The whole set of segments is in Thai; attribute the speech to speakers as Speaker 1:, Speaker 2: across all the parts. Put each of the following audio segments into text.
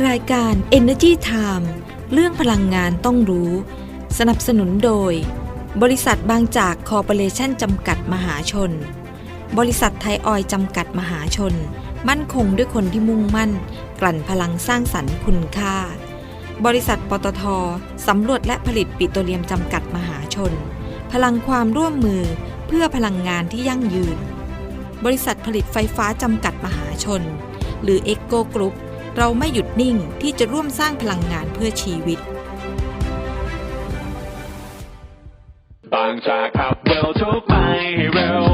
Speaker 1: รายการ Energy Time เรื่องพลังงานต้องรู้ สนับสนุนโดย บริษัทบางจากคอร์ปอเรชั่นจำกัดมหาชน บริษัทไทยออยจำกัดมหาชน มั่นคงด้วยคนที่มุ่งมั่น กลั่นพลังสร้างสรรค์คุณค่า บริษัทปตทสำรวจและผลิตปิโตรเลียมจำกัดมหาชน พลังความร่วมมือเพื่อพลังงานที่ยั่งยืน บริษัทผลิตไฟฟ้าจำกัดมหาชน หรือ e c o Group เราไม่หยุดนิ่งที่จะร่วมสร้างพลังงานเพื่อชีวิต
Speaker 2: บางจากขับเร็วทุกไปให้เร็ว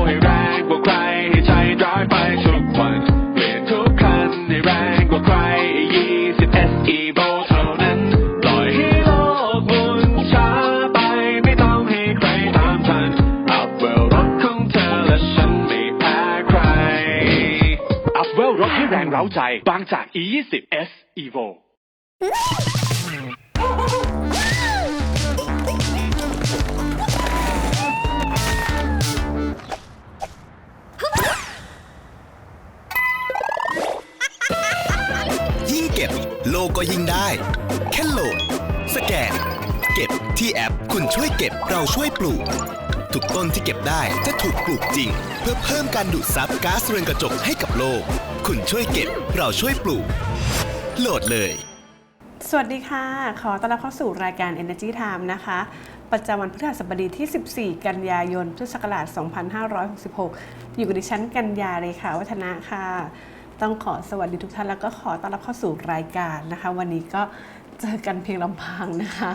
Speaker 2: ให้แรงเร้าใจบางจาก E20 S Evo
Speaker 3: ยิ่งเก็บโลก็ยิ่งได้ แค่โหลด สแกน เก็บที่แอป คุณช่วยเก็บเราช่วยปลูก ทุกต้นที่เก็บได้จะถูกปลูกจริง เพื่อเพิ่มการดูดซับก๊าซเรือนกระจกให้กับโลก คุณช่วยเก็บ เราช่วยปลูก โหลดเลย
Speaker 4: สวัสดีค่ะ ขอต้อนรับเข้าสู่รายการ Energy Time นะคะ ประจำวันพฤหัสบดีที่ 14 กันยายน พุทธศักราช 2566 อยู่กับดิฉันกัญญาเลยค่ะ วัฒนะค่ะ ต้องขอสวัสดีทุกท่านแล้วก็ขอต้อนรับเข้าสู่รายการนะคะ วันนี้ก็เจอกันเพียงลำพังนะคะ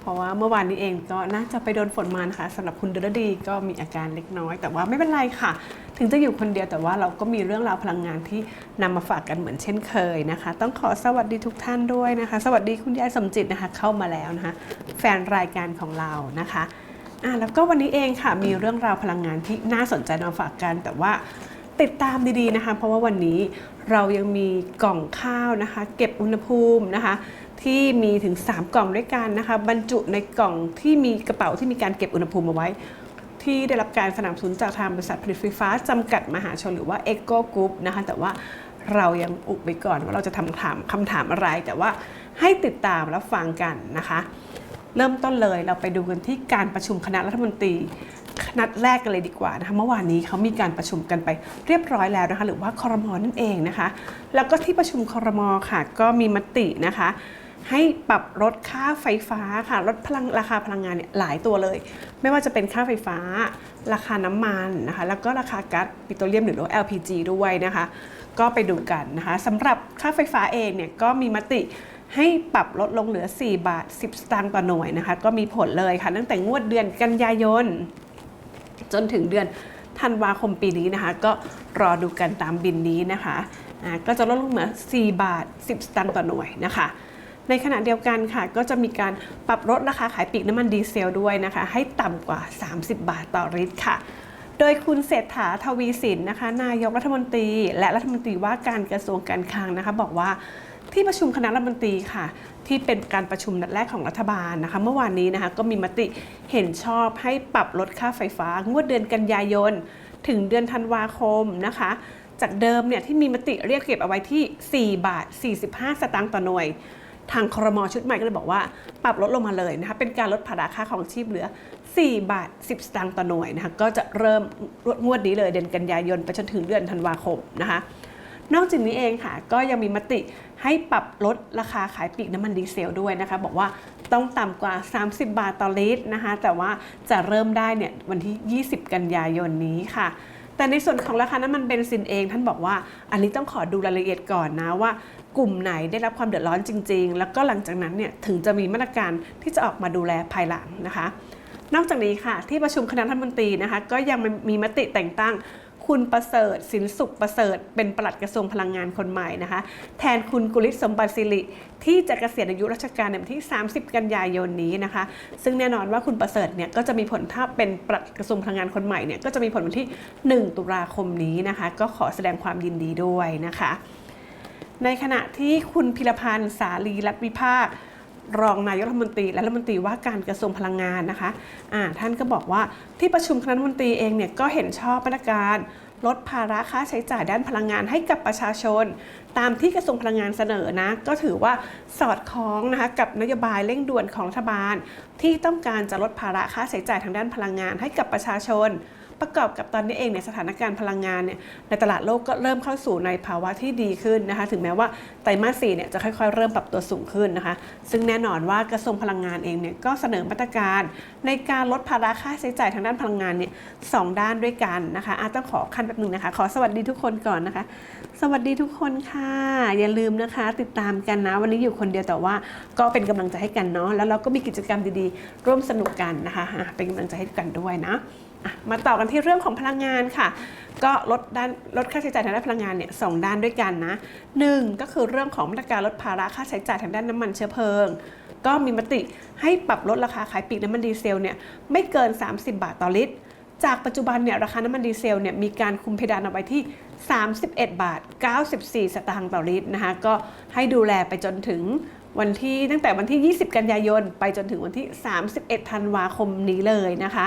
Speaker 4: เพราะว่าเมื่อวานนี้เองก็น่าจะไปโดนฝนมานะคะสำหรับคุณเดลดีก็มีอาการเล็กน้อย แต่ว่าไม่เป็นไรค่ะ ถึงจะอยู่คนเดียวแต่ว่าเราก็มีเรื่องราวพลังงานที่นำมาฝากกันเหมือนเช่นเคยนะคะ ต้องขอสวัสดีทุกท่านด้วยนะคะ สวัสดีคุณยายสมจิตนะคะเข้ามาแล้วนะคะ แฟนรายการของเรานะคะอะแล้วก็วันนี้เองค่ะมีเรื่องราวพลังงานที่น่าสนใจนำมาฝากกันแต่ว่าติดตามดีๆนะคะ เพราะว่าวันนี้เรายังมีกล่องข้าวนะคะ เก็บอุณหภูมินะคะ ที่มีถึง 3 กล่องด้วยกันนะคะ บรรจุในกล่องที่มีกระเป๋าที่มีการเก็บอุณหภูมิเอาไว้ ที่ได้รับการสนับสนุนจากทางบริษัทผลิตไฟฟ้าจำกัดมหาชนหรือว่า e c o Group นะคะ แต่ว่าเรายังอุบไว้ก่อนว่าเราจะทำถามคำถามอะไร แต่ว่าให้ติดตามรับฟังกันนะคะ เริ่มต้นเลยเราไปดูกันที่การประชุมคณะรัฐมนตรีนัดแรกกันเลยดีกว่านะคะเมื่อวานนี้เขามีการประชุมกันไปเรียบร้อยแล้วนะคะ หรือว่าคอรมอนั่นเองนะคะ แล้วก็ที่ประชุมคอรมอค่ะ ก็มีมตินะคะ ให้ปรับลดค่าไฟฟ้าค่ะลดพลังราคาพลังงานเนี่ยหลายตัวเลย ไม่ว่าจะเป็นค่าไฟฟ้า ราคาน้ำมันนะคะแล้วก็ราคาก๊าซปิโตรเลียมหรือว่า LPG ด้วยนะคะ ก็ไปดูกันนะคะสำหรับค่าไฟฟ้าเองเนี่ยก็มีมติให้ปรับลดลงเหลือ 4 บาท 10 สตางค์ต่อหน่วยนะคะ ก็มีผลเลยค่ะ ตั้งแต่งวดเดือนกันยายน จนถึงเดือนธันวาคมปีนี้นะคะ ก็รอดูกันตามบินนี้นะคะอ่าก็จะลดลงเหลือ 4 บาท 10 สตางค์ต่อหน่วยนะคะ ในขณะเดียวกันค่ะ ก็จะมีการปรับลดราคาขายปลีกน้ำมันดีเซลด้วยนะคะ ให้ต่ำกว่า 30 บาทต่อลิตรค่ะโดยคุณเศรษฐาทวีสินนะคะ นายกรัฐมนตรี และรัฐมนตรีว่าการกระทรวงการคลังนะคะ บอกว่าที่ประชุมคณะรัฐมนตรีค่ะ ที่เป็นการประชุมนัดแรกของรัฐบาลนะคะ เมื่อวานนี้นะคะก็มีมติเห็นชอบให้ปรับลดค่าไฟฟ้างวดเดือนกันยายน ถึงเดือนธันวาคมนะคะ จากเดิมเนี่ยที่มีมติเรียกเก็บเอาไว้ที่ 4 บาท 45 สตางค์ต่อหน่วย ทางครมชุดใหม่ก็เลยบอกว่า ปรับลดลงมาเลยนะคะเป็นการลดภาระค่าของชีพเหลือ 4 บาท 10 สตางค์ต่อหน่วยนะคะก็จะเริ่มงวดนี้เลยเดือนกันยายน ไปจนถึงเดือนธันวาคมนะคะนอกจากนี้เองค่ะ ก็ยังมีมติให้ปรับลดราคาขายปลีกน้ำมันดีเซลด้วยนะคะ บอกว่าต้องต่ำกว่า 30 บาทต่อลิตรนะคะ แต่ว่าจะเริ่มได้เนี่ยวันที่ 20 กันยายนนี้ค่ะ แต่ในส่วนของราคาน้ำมันเบนซินเอง ท่านบอกว่าอันนี้ต้องขอดูรายละเอียดก่อนนะว่ากลุ่มไหนได้รับความเดือดร้อนจริง ๆ แล้วก็หลังจากนั้นเนี่ยถึงจะมีมาตรการที่จะออกมาดูแลภายหลังนะคะ นอกจากนี้ค่ะที่ประชุมคณะรัฐมนตรีนะคะก็ยังมีมติแต่งตั้ง คุณประเสริฐสินสุขประเสริฐ เป็นปลัดกระทรวงพลังงานคนใหม่นะคะ แทนคุณกุลิศสมบัติสิริที่จะเกษียณอายุราชการในวันที่ 30 กันยายนนี้นะคะ ซึ่งแน่นอนว่าคุณประเสริฐเนี่ยก็จะมีผลถ้าเป็นปลัดกระทรวงพลังงานคนใหม่เนี่ยก็จะมีผลวันที่ 1 ตุลาคมนี้นะคะ ก็ขอแสดงความยินดีด้วยนะคะ ในขณะที่คุณพิรพันธ์สาลีรัตวิภาค รองนายกรัฐมนตรีและรัฐมนตรีว่าการกระทรวงพลังงานนะคะอ่าท่านก็บอกว่าที่ประชุมคณะรัฐมนตรีเองเนี่ยก็เห็นชอบมาตรการลดภาระค่าใช้จ่ายด้านพลังงานให้กับประชาชน ตามที่กระทรวงพลังงานเสนอนะ ก็ถือว่าสอดคล้องนะคะกับนโยบายเร่งด่วนของรัฐบาล ที่ต้องการจะลดภาระค่าใช้จ่ายทางด้านพลังงานให้กับประชาชน ประกอบกับตอนนี้เองเนี่ยสถานการณ์พลังงานเนี่ยในตลาดโลกก็เริ่มเข้าสู่ในภาวะที่ดีขึ้นนะคะ ถึงแม้ว่าไตรมาสสี่เนี่ยจะค่อยๆ เริ่มปรับตัวสูงขึ้นนะคะ ซึ่งแน่นอนว่ากระทรวงพลังงานเองเนี่ยก็เสนอมาตรการ ในการลดภาระค่าใช้จ่ายทางด้านพลังงานเนี่ยสองด้านด้วยกันนะคะอาต้องขอขั้นแป๊บหนึงนะคะ ขอสวัสดีทุกคนก่อนนะคะ สวัสดีทุกคนค่ะ อย่าลืมนะคะ ติดตามกันนะ วันนี้อยู่คนเดียวแต่ว่าก็เป็นกำลังใจให้กันเนาะแล้วเราก็มีกิจกรรมดีๆ ร่วมสนุกกันนะคะเป็นกำลังใจให้กันด้วยนะมาต่อกันที่เรื่องของพลังงานค่ะ ก็ลดด้านลดค่าใช้จ่ายทางด้านพลังงานเนี่ยสองด้านด้วยกันนะหนึ่งก็คือเรื่องของมาตรการลดภาระค่าใช้จ่ายทางด้านน้ำมันเชื้อเพลิง ก็มีมติให้ปรับลดราคาขายปลีกน้ำมันดีเซลเนี่ยไม่เกิน 30 บาทต่อลิตร จากปัจจุบันเนี่ยราคาน้ำมันดีเซลเนี่ยมีการคุมเพดานเอาไว้ที่ 31 บาท 94 สตางค์ต่อลิตรนะคะก็ให้ดูแลไปจนถึงวันที่ตั้งแต่วันที่ 20 กันยายน ไปจนถึงวันที่ 31 ธันวาคมนี้เลยนะคะ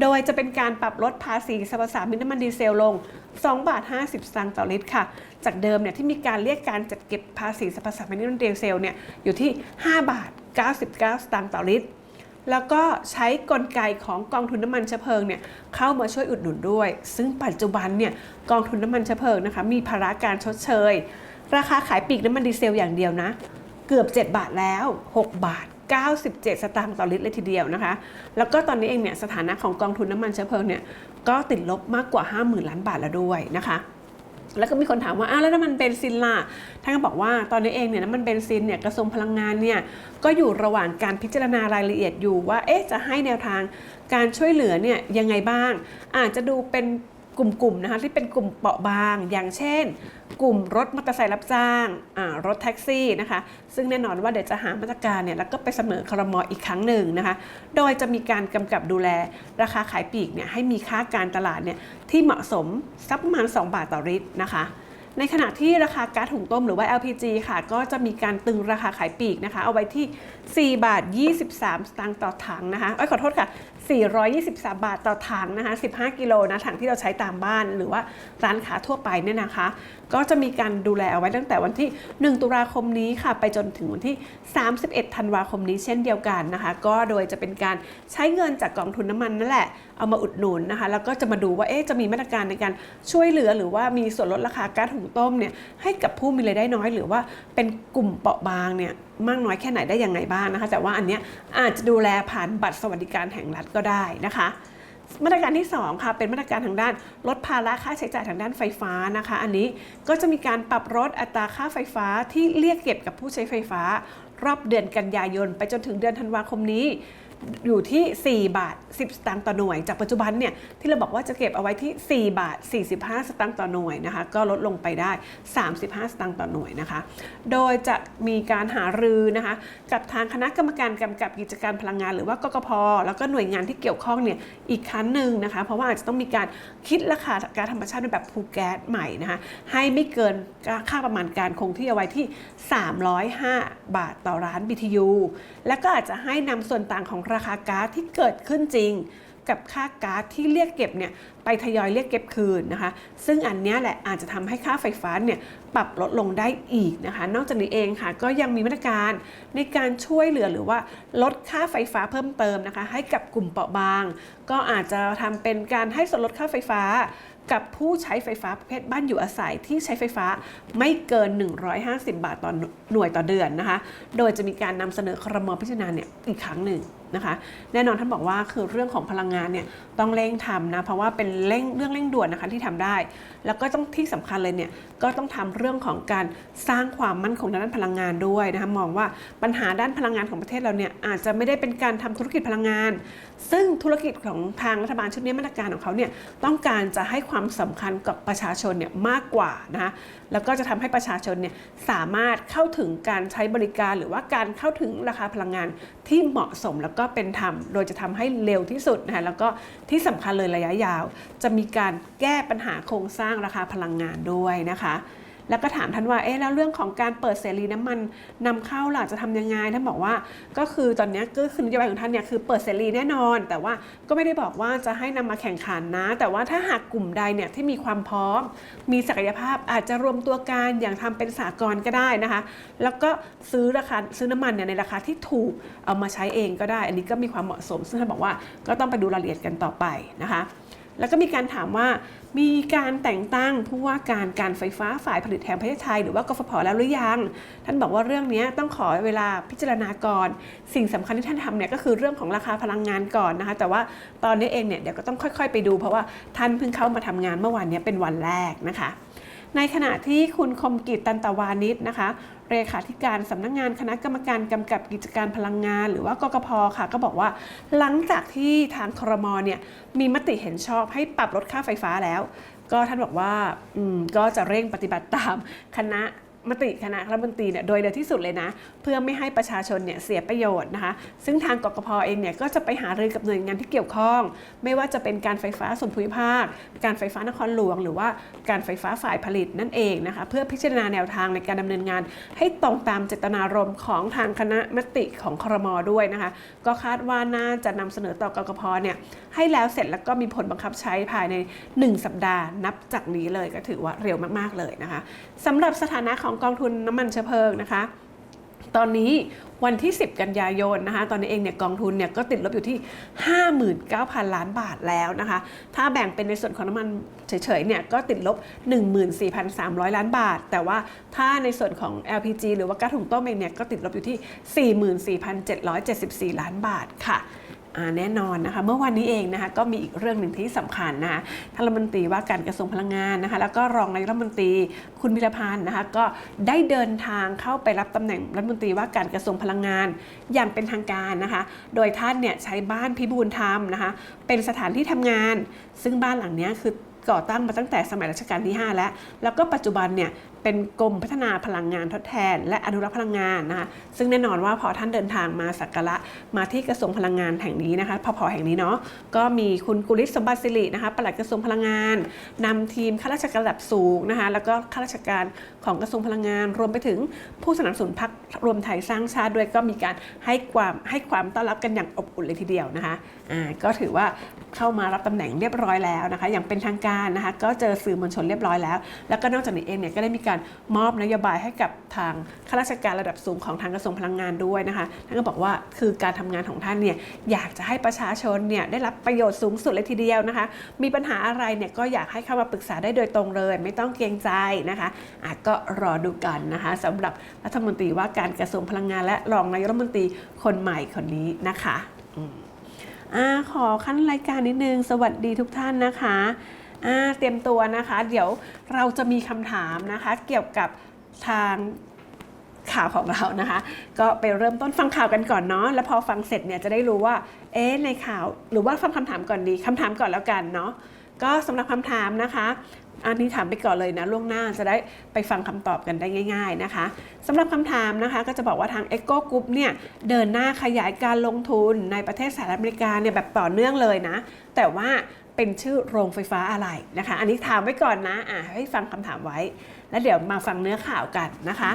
Speaker 4: โดยจะเป็นการปรับลดภาษีสรรพสามิตน้ำมันดีเซลลง 2 บาท 50 สตางค์ต่อลิตรค่ะ จากเดิมเนี่ยที่มีการเรียกการจัดเก็บภาษีสรรพสามิตน้ำมันดีเซลเนี่ยอยู่ที่ 5 บาท 99 สตางค์ต่อลิตร แล้วก็ใช้กลไกของกองทุนน้ำมันเชื้อเพลิงเนี่ยเข้ามาช่วยอุดหนุนด้วย ซึ่งปัจจุบันเนี่ยกองทุนน้ำมันเชื้อเพลิงนะคะมีภาระการชดเชย ราคาขายปลีกน้ำมันดีเซลอย่างเดียวนะ เกือบ 7 บาทแล้ว 6 บาท 97 สตางค์ต่อลิตรเลยทีเดียวนะคะ แล้วก็ตอนนี้เองเนี่ยสถานะของกองทุนน้ำมันเชื้อเพลิงเนี่ยก็ติดลบมากกว่า 50,000 ล้านบาทแล้วด้วยนะคะ แล้วก็มีคนถามว่าอ้าวแล้วน้ำมันเบนซินล่ะท่านก็บอกว่าตอนนี้เองเนี่ยน้ำมันเบนซินเนี่ยกระทรวงพลังงานเนี่ยก็อยู่ระหว่างการพิจารณารายละเอียดอยู่ว่าเอ๊ะจะให้แนวทางการช่วยเหลือเนี่ยยังไงบ้าง อาจจะดูเป็น กลุ่มๆนะคะที่เป็นกลุ่มเปราะบาง อย่างเช่น กลุ่มรถมอเตอร์ไซค์รับจ้างรถแท็กซี่นะคะซึ่งแน่นอนว่าเดี๋ยวจะหามาตรการเนี่ยแล้วก็ไปเสนอครมอีกครั้งหนึ่งนะคะโดยจะมีการกำกับดูแลราคาขายปลีกเนี่ยให้มีค่าการตลาดเนี่ยที่เหมาะสมสักประมาณ 2 บาทต่อลิตรนะคะในขณะที่ราคาก๊าซหุงต้มหรือว่า LPG ค่ะ ก็จะมีการตึงราคาขายปลีกนะคะ เอาไว้ที่ 4 บาท 23 สตางค์ต่อถังนะคะ เอ้ยขอโทษค่ะ 423 บาทต่อถังนะคะ 15 กิโลนะถังที่เราใช้ตามบ้านหรือว่าร้านค้าทั่วไปเนี่ยนะคะ ก็จะมีการดูแลเอาไว้ตั้งแต่วันที่ 1 ตุลาคมนี้ค่ะ ไปจนถึงวันที่ 31 ธันวาคมนี้เช่นเดียวกันนะคะ ก็โดยจะเป็นการใช้เงินจากกองทุนน้ำมันนั่นแหละ เอามาอุดหนุนนะคะ แล้วก็จะมาดูว่าเอ๊ะจะมีมาตรการในการช่วยเหลือหรือว่ามีส่วนลดราคาก๊าซหุงต้มเนี่ยให้กับผู้มีรายได้น้อย หรือว่าเป็นกลุ่มเปราะบางเนี่ย มากน้อยแค่ไหนได้ยังไงบ้างนะคะ แต่ว่าอันเนี้ยอาจจะดูแลผ่านบัตรสวัสดิการแห่งรัฐก็ได้นะคะมาตรการที่2ค่ะเป็นมาตรการทางด้านลดภาระค่าใช้จ่ายทางด้านไฟฟ้านะคะ อันนี้ก็จะมีการปรับลดอัตราค่าไฟฟ้าที่เรียกเก็บกับผู้ใช้ไฟฟ้า รอบเดือนกันยายน ไปจนถึงเดือนธันวาคมนี้ อยู่ที่ 4 บาท 10 สตางค์ต่อหน่วย จากปัจจุบันเนี่ยที่เราบอกว่าจะเก็บเอาไว้ที่ 4 บาท 45 สตางค์ต่อหน่วยนะคะ ก็ลดลงไปได้ 35 สตางค์ต่อหน่วยนะคะ โดยจะมีการหารือนะคะ กับทางคณะกรรมการกำกับกิจการพลังงาน หรือว่ากกพแล้วก็หน่วยงานที่เกี่ยวข้องเนี่ยอีกครั้งหนึ่งนะคะ เพราะว่าอาจจะต้องมีการคิดราคาก๊าซธรรมชาติในแบบพูแก๊สใหม่นะคะ ให้ไม่เกินค่าประมาณการคงที่เอาไว้ที่ 305 บาทต่อร้าน BTU และก็อาจจะให้นำส่วนต่างของราคาก๊าซที่เกิดขึ้นจริง กับค่าก๊าซที่เรียกเก็บเนี่ยไปทยอยเรียกเก็บคืนนะคะ ซึ่งอันนี้แหละอาจจะทำให้ค่าไฟฟ้าเนี่ยปรับลดลงได้อีกนะคะ นอกจากนี้เองค่ะ ก็ยังมีมาตรการในการช่วยเหลือหรือว่าลดค่าไฟฟ้าเพิ่มเติมนะคะ ให้กับกลุ่มเปราะบาง ก็อาจจะทำเป็นการให้ส่วนลดค่าไฟฟ้ากับผู้ใช้ไฟฟ้าประเภทบ้านอยู่อาศัยที่ใช้ไฟฟ้าไม่เกิน 150 บาทต่อหน่วยต่อเดือนนะคะ โดยจะมีการนำเสนอครมพิจารณาเนี่ยอีกครั้งหนึ่งนะคะ แน่นอนท่านบอกว่าคือเรื่องของพลังงานเนี่ยต้องเร่งทำนะเพราะว่าเป็นเร่งเรื่องเร่งด่วนนะคะที่ทำได้ แล้วก็ต้องที่สำคัญเลยเนี่ยก็ต้องทำเรื่องของการสร้างความมั่นคงทางด้านพลังงานด้วยนะคะมองว่าปัญหาด้านพลังงานของประเทศเราเนี่ยอาจจะไม่ได้เป็นการทำธุรกิจพลังงาน ซึ่งธุรกิจของทางรัฐบาลชุดนี้มาตรการของเขาเนี่ยต้องการจะให้ความสำคัญกับประชาชนเนี่ยมากกว่านะคะแล้วก็จะทำให้ประชาชนเนี่ยสามารถเข้าถึงการใช้บริการหรือว่าการเข้าถึงราคาพลังงานที่เหมาะสมแล้วก็เป็นธรรม โดยจะทำให้เร็วที่สุดนะคะแล้วก็ที่สำคัญเลยระยะยาว จะมีการแก้ปัญหาโครงสร้างราคาพลังงานด้วยนะคะ แล้วก็ถามท่านว่าเอ๊ะแล้วเรื่องของการเปิดเสรีน้ำมันนำเข้าล่ะจะทำยังไงท่านบอกว่าก็คือตอนนี้ก็คือนโยบายของท่านเนี่ยคือเปิดเสรีแน่นอน แต่ว่าก็ไม่ได้บอกว่าจะให้นำมาแข่งขันนะ แต่ว่าถ้าหากกลุ่มใดเนี่ยที่มีความพร้อม มีศักยภาพอาจจะรวมตัวกันอย่างทำเป็นสากลก็ได้นะคะ แล้วก็ซื้อราคาซื้อน้ำมันเนี่ยในราคาที่ถูกเอามาใช้เองก็ได้ อันนี้ก็มีความเหมาะสม ซึ่งท่านบอกว่าก็ต้องไปดูรายละเอียดกันต่อไปนะคะ แล้วก็มีการถามว่ามีการแต่งตั้งผู้ว่าการการไฟฟ้าฝ่ายผลิตแห่งประเทศไทยหรือว่ากฟผแล้วหรือยัง ท่านบอกว่าเรื่องนี้ต้องขอเวลาพิจารณาก่อน สิ่งสำคัญที่ท่านทำเนี่ยก็คือเรื่องของราคาพลังงานก่อนนะคะ แต่ว่าตอนนี้เองเนี่ยเดี๋ยวก็ต้องค่อยๆ ไปดู เพราะว่าท่านเพิ่งเข้ามาทำงานเมื่อวานนี้เป็นวันแรกนะคะ ในขณะที่คุณคมกิจตันตวานิชนะคะเลขาธิการสำนักงานคณะกรรมการกำกับกิจการพลังงาน หรือว่ากกพค่ะ ก็บอกว่า หลังจากที่ทางครมเนี่ยมีมติเห็นชอบให้ปรับลดค่าไฟฟ้าแล้ว ก็ท่านบอกว่าอืมก็จะเร่งปฏิบัติตามคณะมติคณะรัฐมนตรีเนี่ยโดยเร็วที่สุดเลยนะ พื่อไม่ให้ประชาชนเนี่ยเสียประโยชน์นะคะ ซึ่งทางกกพเองเนี่ยก็จะไปหารือกับหน่วยงานที่เกี่ยวข้อง ไม่ว่าจะเป็นการไฟฟ้าส่วนภูมิภาค การไฟฟ้านครหลวง หรือว่าการไฟฟ้าฝ่ายผลิตนั่นเองนะคะ เพื่อพิจารณาแนวทางในการดำเนินงาน ให้ตรงตามเจตนารมณ์ของทางคณะมติของครมด้วยนะคะ ก็คาดว่าน่าจะนำเสนอต่อกกพเนี่ยให้แล้วเสร็จแล้วก็มีผลบังคับใช้ภายใน 1 สัปดาห์นับจากนี้เลยก็ถือว่าเร็วมากๆเลยนะคะสำหรับสถานะของกองทุนน้ำมันเชื้อเพลิงนะคะ ตอนนี้วันที่ 10 กันยายนนะคะ ตอนนี้เองเนี่ยกองทุนเนี่ยก็ติดลบอยู่ที่ 59,000 ล้านบาทแล้วนะคะ ถ้าแบ่งเป็นในส่วนของน้ำมันเฉยๆเนี่ยก็ติดลบ 14,300 ล้านบาท แต่ว่าถ้าในส่วนของ LPG หรือว่าก๊าซถุงต้มเองเนี่ยก็ติดลบอยู่ที่ 44,774 ล้านบาทค่ะ แน่นอนนะคะ เมื่อวันนี้เองนะคะก็มีอีกเรื่องหนึ่งที่สำคัญนะคะท่านรัฐมนตรีว่าการกระทรวงพลังงานนะคะ แล้วก็รองนายรัฐมนตรีคุณพิรพันธ์นะคะก็ได้เดินทางเข้าไปรับตำแหน่งรัฐมนตรีว่าการกระทรวงพลังงาน อย่างเป็นทางการนะคะ โดยท่านเนี่ยใช้บ้านพิบูลธรรมนะคะ เป็นสถานที่ทำงาน ซึ่งบ้านหลังนี้คือก่อตั้งมาตั้งแต่สมัยรัชกาลที่ 5 แล้ว แล้วก็ปัจจุบันเนี่ย เป็นกรมพัฒนาพลังงานทดแทน และอนุรักษ์พลังงานนะคะซึ่งแน่นอนว่าพอท่านเดินทางมาสักการะมาที่กระทรวงพลังงานแห่งนี้นะคะพอพอแห่งนี้เนาะก็มีคุณกุลิศสมบัติสิรินะคะปลัดกระทรวงพลังงานนำทีมข้าราชการระดับสูงนะคะแล้วก็ข้าราชการของกระทรวงพลังงาน รวมไปถึงผู้สนับสนุนพรรครวมไทยสร้างชาติด้วยก็มีการให้ความให้ความต้อนรับกันอย่างอบอุ่นเลยทีเดียวนะคะก็ถือว่าเข้ามารับตำแหน่งเรียบร้อยแล้วนะคะ อย่างเป็นทางการนะคะ ก็เจอสื่อมวลชนเรียบร้อยแล้ว แล้วก็นอกจากนี้เองเนี่ยก็ได้มีการมอบนโยบายให้กับทางข้าราชการระดับสูงของทางกระทรวงพลังงานด้วยนะคะท่านก็บอกว่าคือการทำงานของท่านเนี่ยอยากจะให้ประชาชนเนี่ยได้รับประโยชน์สูงสุดเลยทีเดียวนะคะ มีปัญหาอะไรเนี่ยก็อยากให้เข้ามาปรึกษาได้โดยตรงเลย ไม่ต้องเกรงใจนะคะอะก็รอดูกันนะคะสำหรับรัฐมนตรีว่าการกระทรวงพลังงานและรองนายรัฐมนตรีคนใหม่คนนี้นะคะ อาขอขั้นรายการนิดนึง สวัสดีทุกท่านนะคะอาเตรียมตัวนะคะ เดี๋ยวเราจะมีคำถามนะคะ เกี่ยวกับทางข่าวของเรานะคะ ก็ไปเริ่มต้นฟังข่าวกันก่อนเนาะแล้วพอฟังเสร็จเนี่ยจะได้รู้ว่า เอ๊ะในข่าวหรือว่าฟังคำถามก่อนดีคำถามก่อนแล้วกันเนาะก็สำหรับคำถามนะคะ อันนี้ถามไปก่อนเลยนะล่วงหน้าจะได้ไปฟังคำตอบกันได้ง่าย ๆนะคะสำหรับคำถามนะคะก็จะบอกว่าทาง Echo Group เนี่ยเดินหน้าขยายการลงทุนในประเทศสหรัฐอเมริกาเนี่ยแบบต่อเนื่องเลยนะ แต่ว่าเป็นชื่อโรงไฟฟ้าอะไรนะคะ อันนี้ถามไว้ก่อนนะอะให้ฟังคำถามไว้ แล้วเดี๋ยวมาฟังเนื้อข่าวกันนะคะ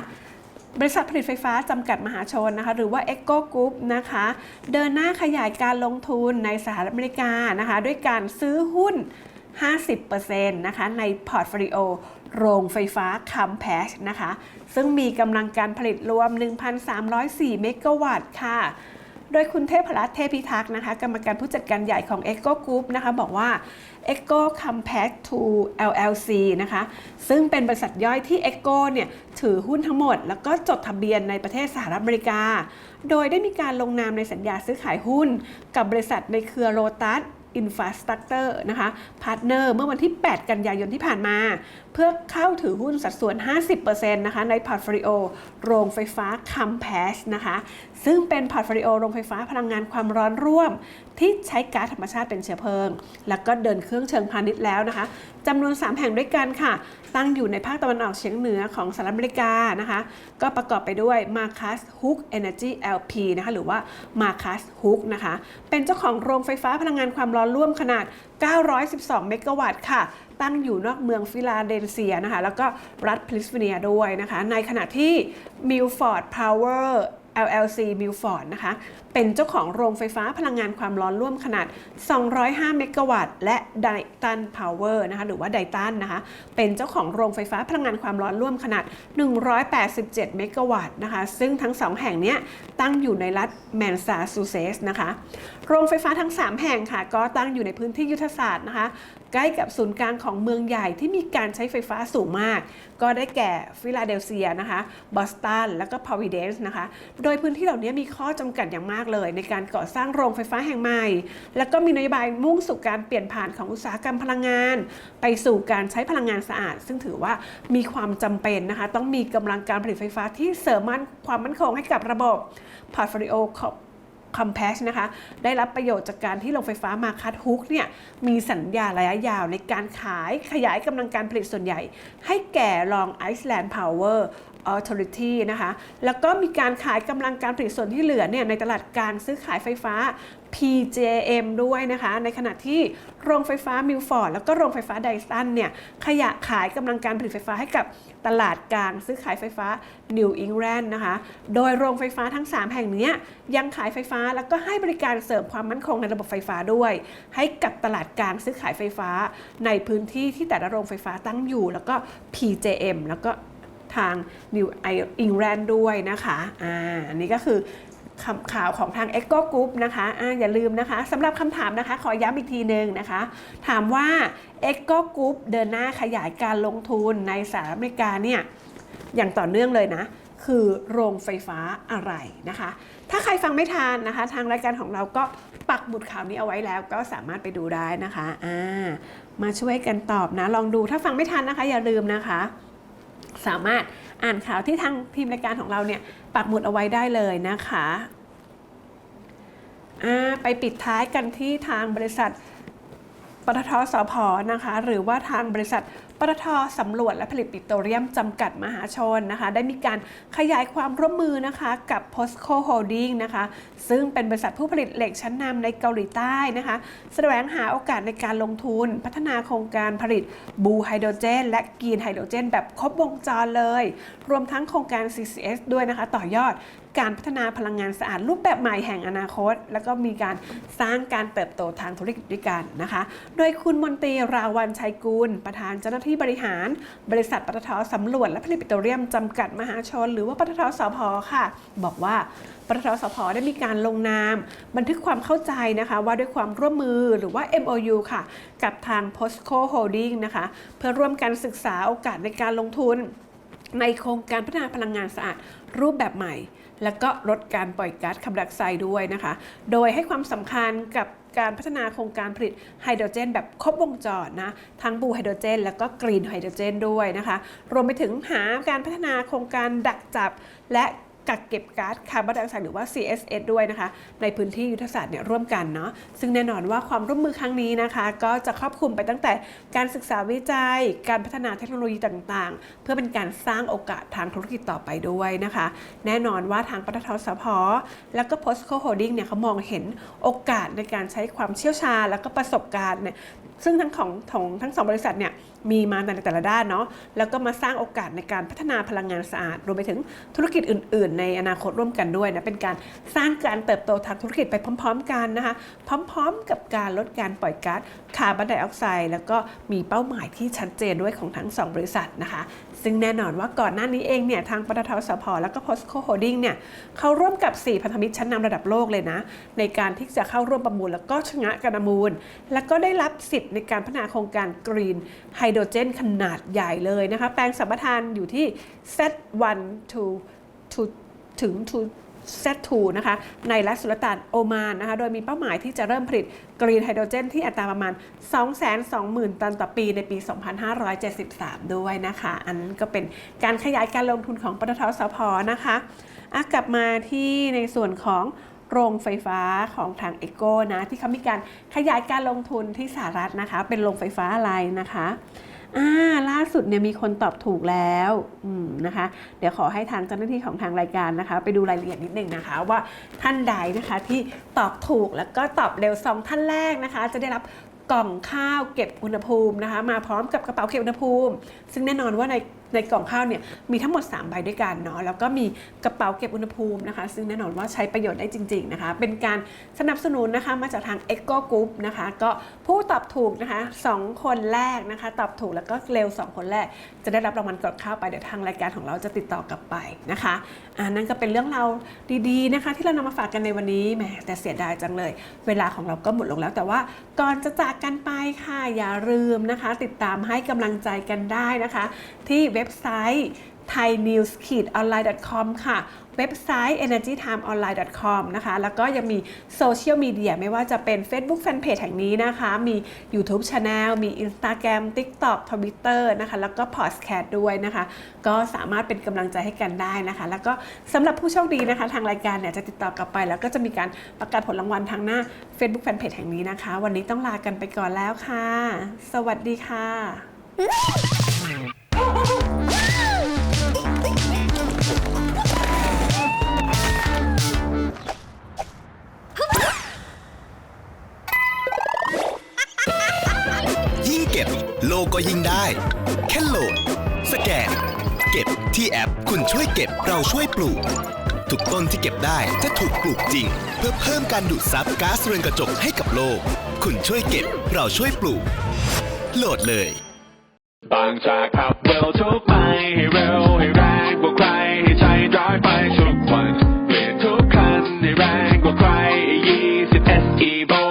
Speaker 4: บริษัทผลิตไฟฟ้าจำกัดมหาชนนะคะหรือว่า Echo Group นะคะเดินหน้าขยายการลงทุนในสหรัฐอเมริกานะคะด้วยการซื้อหุ้น 50%นะคะในพอร์ตโฟลิโอโรงไฟฟ้าคัมแพชนะคะ ซึ่งมีกำลังการผลิตรวม 1,304 เมกะวัตต์ค่ะโดยคุณเทพรัตน์เทพิทักษ์นะคะกรรมการผู้จัดการใหญ่ของ Echo Group นะคะบอกว่า Echo Compact 2 LLC นะคะซึ่งเป็นบริษัทย่อยที่ Echo เนี่ยถือหุ้นทั้งหมด แล้วก็จดทะเบียนในประเทศสหรัฐอเมริกา โดยได้มีการลงนามในสัญญาซื้อขายหุ้น กับบริษัทในเครือโ o ตัส Infrastructure นะคะพาร์ทเนอร์เมื่อวันที่ 8 กันยายนที่ผ่านมา เพื่อเข้าถือหุ้นสัดส่วน 50%นะคะในพอร์ตโฟลิโอโรงไฟฟ้าคัมแพสนะคะ ซึ่งเป็นพอร์ตโฟลิโอโรงไฟฟ้าพลังงานความร้อนร่วม ที่ใช้ก๊าซธรรมชาติเป็นเชื้อเพลิง แล้วก็เดินเครื่องเชิงพาณิชย์แล้วนะคะจำนวน 3 แห่งด้วยกันค่ะ ตั้งอยู่ในภาคตะวันออกเฉียงเหนือของสหรัฐอเมริกานะคะ ก็ประกอบไปด้วย Marcus Hook Energy LP นะคะหรือว่า Marcus Hook นะคะ เป็นเจ้าของโรงไฟฟ้าพลังงานความร้อนร่วมขนาด 912 เมกะวัตต์ค่ะ ตั้งอยู่นอกเมืองฟิลาเดลเซียนะคะ แล้วก็รัฐเพนซิลเวเนียด้วยนะคะ ในขณะที่ Milford Power LLC Milford นะคะ เป็นเจ้าของโรงไฟฟ้าพลังงานความร้อนร่วมขนาด 205 เมกะวัตต์ และไดตันพาวเวอร์นะคะ หรือว่าไดตันนะคะ เป็นเจ้าของโรงไฟฟ้าพลังงานความร้อนร่วมขนาด 187 เมกะวัตต์นะคะ ซึ่งทั้งสองแห่งนี้ตั้งอยู่ในรัฐแมนซาชูเซตส์นะคะโรงไฟฟ้าทั้ง 3 แห่งค่ะ ก็ตั้งอยู่ในพื้นที่ยุทธศาสตร์นะคะ ใกล้กับศูนย์กลางของเมืองใหญ่ที่มีการใช้ไฟฟ้าสูงมาก ก็ได้แก่ฟิลาเดลเซียนะคะบอสตันแล้วก็พาวิเดนส์นะคะ โดยพื้นที่เหล่านี้มีข้อจำกัดอย่างมากเลย ในการก่อสร้างโรงไฟฟ้าแห่งใหม่ แล้วก็มีนโยบายมุ่งสู่การเปลี่ยนผ่านของอุตสาหกรรมพลังงาน ไปสู่การใช้พลังงานสะอาด ซึ่งถือว่ามีความจำเป็นนะคะ ต้องมีกำลังการผลิตไฟฟ้าที่เสริมมั่นความมั่นคงให้กับระบบพอร์ตโฟลิโอของ คอมเพสนะคะได้รับประโยชน์จากการที่โรงไฟฟ้ามาคัดฮุกเนี่ยมีสัญญาระยะยาวในการขายขยายกำลังการผลิตส่วนใหญ่ ให้แก่ลองไอซ์แลนด์พาวเวอร์ Authority นะคะ แล้วก็มีการขายกำลังการผลิตส่วนที่เหลือเนี่ยในตลาดกลางซื้อขายไฟฟ้า PJM ด้วยนะคะ ในขณะที่โรงไฟฟ้ามิลฟอร์ดแล้วก็โรงไฟฟ้าไดสันเนี่ยขยะขายกำลังการผลิตไฟฟ้าให้กับตลาดกลางซื้อขายไฟฟ้า New England นะคะ โดยโรงไฟฟ้าทั้ง 3 แห่งเนี้ยยังขายไฟฟ้าแล้วก็ให้บริการเสริมความมั่นคงในระบบไฟฟ้าด้วย ให้กับตลาดกลางซื้อขายไฟฟ้า ในพื้นที่ที่แต่ละโรงไฟฟ้าตั้งอยู่ แล้วก็ PJM แล้วก็ ทาง New England ด้วยนะคะอ่าอันนี้ก็คือข่าวของทาง e c o Group นะคะอะอย่าลืมนะคะสำหรับคำถามนะคะ ขอย้ำอีกทีหนึ่งนะคะ ถามว่า e c o Group เดินหน้าขยายการลงทุนในสหรัฐอเมริกาเนี่ยอย่างต่อเนื่องเลยนะ คือโรงไฟฟ้าอะไรนะคะ ถ้าใครฟังไม่ทันนะคะ ทางรายการของเราก็ปักหมุดข่าวนี้เอาไว้แล้ว ก็สามารถไปดูได้นะคะอ่ามาช่วยกันตอบนะ ลองดูถ้าฟังไม่ทันนะคะ อย่าลืมนะคะ สามารถอ่านข่าวที่ทางทีมรายการของเราเนี่ยปักหมุดเอาไว้ได้เลยนะคะไปปิดท้ายกันที่ทางบริษัทปตทสพนะคะ หรือว่าทางบริษัท ปตทสำรวจและผลิตปิโตรเลียมจำกัดมหาชนนะคะ ได้มีการขยายความร่วมมือนะคะกับ POSCO Holding นะคะ ซึ่งเป็นบริษัทผู้ผลิตเหล็กชั้นนำในเกาหลีใต้นะคะแสวงหาโอกาสในการลงทุน พัฒนาโครงการผลิตบูไฮโดรเจน และกรีนไฮโดรเจน แบบครบวงจรเลย รวมทั้งโครงการ CCS ด้วยนะคะ ต่อยอด การพัฒนาพลังงานสะอาดรูปแบบใหม่แห่งอนาคต แล้วก็มีการสร้างการเติบโตทางธุรกิจด้วยกันนะคะ โดยคุณมนตรีราวันชัยกุลประธานเจ้าหน้าที่บริหาร บริษัทปตทสำรวจและผลิตปิโตรเลียมจำกัดมหาชน หรือว่าปตทสพค่ะ บอกว่าปตทสพได้มีการลงนาม บันทึกความเข้าใจนะคะ ว่าด้วยความร่วมมือหรือว่า MOU ค่ะ กับทาง POSCO Holding นะคะ เพื่อร่วมกันศึกษาโอกาสในการลงทุน ในโครงการพัฒนาพลังงานสะอาดรูปแบบใหม่ และก็ลดการปล่อยก๊าซคาร์บอนไดออกไซด์ด้วยนะคะ โดยให้ความสำคัญกับการพัฒนาโครงการผลิตไฮโดรเจน แบบครบวงจรนะ ทั้งบูไฮโดรเจน แล้วก็กรีนไฮโดรเจนด้วยนะคะ รวมไปถึงหาการพัฒนาโครงการดักจับและ กักเก็บก๊าซคาร์บอนไดออกไซด์หรือว่า CSS ด้วยนะคะ ในพื้นที่ยุทธศาสตร์เนี่ยร่วมกันเนาะซึ่งแน่นอนว่าความร่วมมือครั้งนี้นะคะ ก็จะครอบคลุมไปตั้งแต่การศึกษาวิจัย การพัฒนาเทคโนโลยีต่างๆ เพื่อเป็นการสร้างโอกาสทางธุรกิจต่อไปด้วยนะคะ แน่นอนว่าทางปตทสพแล้วก็ POSCO Holding เนี่ยเขามองเห็นโอกาสในการใช้ความเชี่ยวชาญ แล้วก็ประสบการณ์เนี่ยซึ่งทั้งของของทั้งสองบริษัทเนี่ย มีมาในแต่ละด้านเนาะแล้วก็มาสร้างโอกาสในการพัฒนาพลังงานสะอาดรวมไปถึงธุรกิจอื่น ๆ ในอนาคตร่วมกันด้วยนะเป็นการสร้างการเติบโตทางธุรกิจไปพร้อม ๆ กันนะคะพร้อม ๆ กับการลดการปล่อยก๊าซคาร์บอนไดออกไซด์แล้วก็มีเป้าหมายที่ชัดเจนด้วยของทั้งสองบริษัทนะคะ ซึ่งแน่นอนว่าก่อนหน้านี้เองเนี่ยทางปตทสพแล้วก็ POSCO Holding เนี่ยเขาร่วมกับ 4 พันธมิตรชั้นนำระดับโลกเลยนะ ในการที่จะเข้าร่วมประมูล แล้วก็ชนะการประมูล แล้วก็ได้รับสิทธิ์ในการพัฒนาโครงการกรีนไฮโดรเจนขนาดใหญ่เลยนะคะ แปลงสัมปทานอยู่ที่ Z1 to to ถึง to Z2 นะคะในรัฐสุลต่านโอมานนะคะโดยมีเป้าหมายที่จะเริ่มผลิตกรีนไฮโดรเจนที่อัตราประมาณ 220,000 ตันต่อปีในปี 2573 ด้วยนะคะ อันนั้นก็เป็นการขยายการลงทุนของปตทสพนะคะอะกลับมาที่ในส่วนของโรงไฟฟ้าของทางเอโกนะที่เขามีการขยายการลงทุนที่สหรัฐนะคะ เป็นโรงไฟฟ้าอะไรนะคะ อ่าล่าสุดเนี่ยมีคนตอบถูกแล้วอืมนะคะ เดี๋ยวขอให้ทางเจ้าหน้าที่ของทางรายการนะคะ ไปดูรายละเอียดนิดนึงนะคะ ว่าท่านใดนะคะที่ตอบถูกแล้วก็ตอบเร็วสองท่านแรกนะคะ จะได้รับกล่องข้าวเก็บอุณหภูมินะคะ มาพร้อมกับกระเป๋าเก็บอุณหภูมิ ซึ่งแน่นอนว่าใน ในกล่องข้าวเนี่ยมีทั้งหมด 3 ใบด้วยกันเนาะแล้วก็มีกระเป๋าเก็บอุณหภูมินะคะ ซึ่งแน่นอนว่าใช้ประโยชน์ได้จริง ๆนะคะ เป็นการสนับสนุนนะคะมาจากทาง e c o Group นะคะ ก็ผู้ตอบถูกนะคะ 2 คนแรกนะคะ ตอบถูกแล้วก็เร็ว 2 คนแรก จะได้รับรางวัลกล่องข้าวไปเดี๋ยวทางรายการของเราจะติดต่อกลับไปนะคะอ่านั่นก็เป็นเรื่องราวดีๆนะคะ ที่เรานำมาฝากกันในวันนี้แหมแต่เสียดายจังเลย เวลาของเราก็หมดลงแล้ว แต่ว่าก่อนจะจากกันไปค่ะอย่าลืมนะคะ ติดตามให้กำลังใจกันได้นะคะ ที่เว็บ็บไซต์ thainews-online.com ค่ะ เว็บไซต์ energytimeonline.com นะคะ แล้วก็ยังมีโซเชียลมีเดียไม่ว่าจะเป็น Facebook Fanpage แห่งนี้นะคะ มี YouTube Channel มี Instagram TikTok Twitter นะคะ แล้วก็ Podcast ด้วยนะคะ ก็สามารถเป็นกำลังใจให้กันได้นะคะ แล้วก็สำหรับผู้โชคดีนะคะ ทางรายการเนี่ยจะติดต่อกลับไป แล้วก็จะมีการประกาศผลรางวัลทางหน้า Facebook Fanpage แห่งนี้นะคะ วันนี้ต้องลากันไปก่อนแล้วค่ะ สวัสดีค่ะ
Speaker 3: ยิ่งเก็บ โลก็ยิ่งได้ แค่โหลด สแกน เก็บที่แอป คุณช่วยเก็บเราช่วยปลูก ทุกต้นที่เก็บได้จะถูกปลูกจริง เพื่อเพิ่มการดูดซับก๊าซเรือนกระจกให้กับโลก คุณช่วยเก็บเราช่วยปลูก โหลดเลย
Speaker 2: บางจากขับเร็วทุกไปให้เร็วให้แรงกว่าใครให้ใจร้อยไปทุกวันเปลี่ยนทุกคันให้แรงกว่าใคร20 SE v o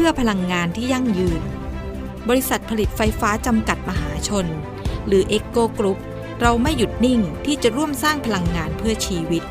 Speaker 1: พื่อพลังงานที่ยั่งยืน บริษัทผลิตไฟฟ้าจำกัดมหาชน หรือเอกโกกรุ๊ปเราไม่หยุดนิ่งที่จะร่วมสร้างพลังงานเพื่อชีวิต